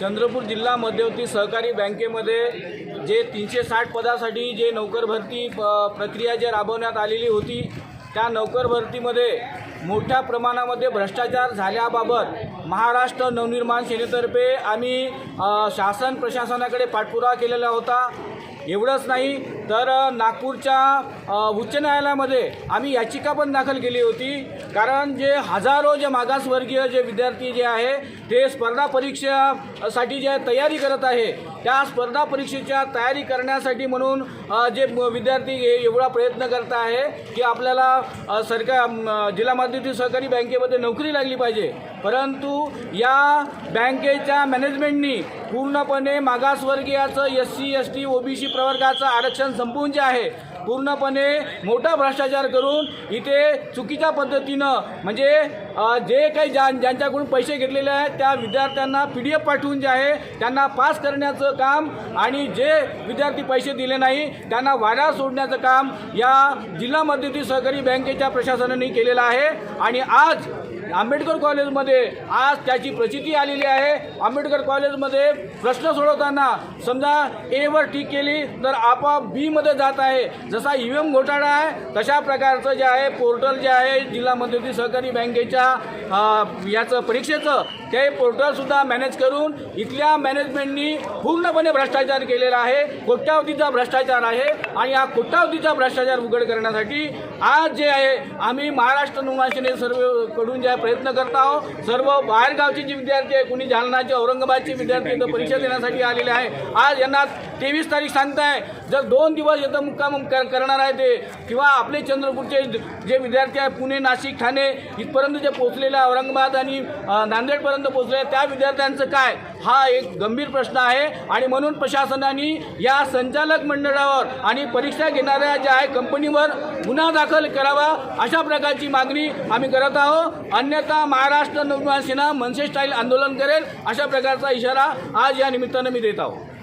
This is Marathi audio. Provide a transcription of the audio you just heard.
चंद्रपूर जिल्हा मध्यवर्ती सहकारी बँकेमध्ये जे तीनशे साठ पदासाठी जे नोकर भरती प- प्रक्रिया जे राबवण्यात आलेली होती त्या नोकर भरतीमध्ये मोठ्या प्रमाणामध्ये भ्रष्टाचार झाल्याबाबत महाराष्ट्र नवनिर्माण सेनेतर्फे आम्ही शासन प्रशासनाकडे पाठपुरावा केलेला होता. एवढंच नाही तर नागपूरच्या उच्च न्यायालयामध्ये आम्ही याचिका पण दाखल केली होती. कारण जे हजारो जे मागासवर्गीय जे विद्यार्थी जे आहे ते स्पर्धा परीक्षेसाठी जे तयारी करत आहे त्या स्पर्धा परीक्षेच्या तयारी करण्यासाठी म्हणून जे विद्यार्थी हे एवढा प्रयत्न करत आहे की आपल्याला सरकार जिल्हा मध्यवर्ती सहकारी बँकेमध्ये नोकरी लागली पाहिजे. परंतु या बँकेच्या मॅनेजमेंटनी पूर्णपणे मागासवर्गीयाचं S C S T O B C प्रवर्गाचं आरक्षण संपवून जे आहे पूर्णपणे मोठा भ्रष्टाचार करून इथे चुकीच्या पद्धतीनं म्हणजे जे काही ज्या ज्यांच्याकडून पैसे घेतलेले आहेत त्या विद्यार्थ्यांना पी डी एफ पाठवून जे आहे त्यांना पास करण्याचं काम आणि जे विद्यार्थी पैसे दिले नाही त्यांना वाड्या सोडण्याचं काम या जिल्हा मध्यवर्ती सहकारी बँकेच्या प्रशासनाने केलेलं आहे. आणि आज आंबेडकर कॉलेजमध्ये आज त्याची प्रचिती आलेली आहे. आंबेडकर कॉलेजमध्ये प्रश्न सोडवताना समजा एवर ठीक केली तर आपोआप बीमध्ये जात आहे. जसा ई एम घोटाळा आहे तशा प्रकारचं जे आहे पोर्टल जे आहे जिल्हा मध्यवर्ती सहकारी बँकेच्या याचं परीक्षेचं ते पोर्टलसुद्धा मॅनेज करून इथल्या मॅनेजमेंटनी पूर्णपणे भ्रष्टाचार केलेला आहे. कोट्यावधीचा भ्रष्टाचार आहे आणि या कोट्यावधीचा भ्रष्टाचार उघड करण्यासाठी आज जे आहे आम्ही महाराष्ट्र नौवासेने सर्वकडून जे प्रयत्न करत आहोत. सर्व बाहेरगावचे जे विद्यार्थी आहे कुणी जालनाचे औरंगाबादचे विद्यार्थी इथं परीक्षा देण्यासाठी आलेले आहे. आज यांना तेवीस तारीख सांगताय. जर दोन दिवस इथं मुक्काम कर करणार आहे ते किंवा आपले चंद्रपूरचे जे विद्यार्थी आहे पुणे नाशिक ठाणे इथपर्यंत जे पोचलेले आहे, औरंगाबाद आणि नांदेडपर्यंत पोचले आहे, त्या विद्यार्थ्यांचं काय? हा एक गंभीर प्रश्न आहे. आणि म्हणून प्रशासनाने या संचालक मंडळावर आणि परीक्षा घेणाऱ्या ज्या आहे कंपनीवर गुन्हा दाखल करावा अशा प्रकारची मागणी आम्ही करत आहोत. अन्यथा महाराष्ट्र नवनिर्माण सेना मनसे स्टाईल आंदोलन करेल अशा प्रकारचा इशारा आज या निमित्तानं मी देत आहोत.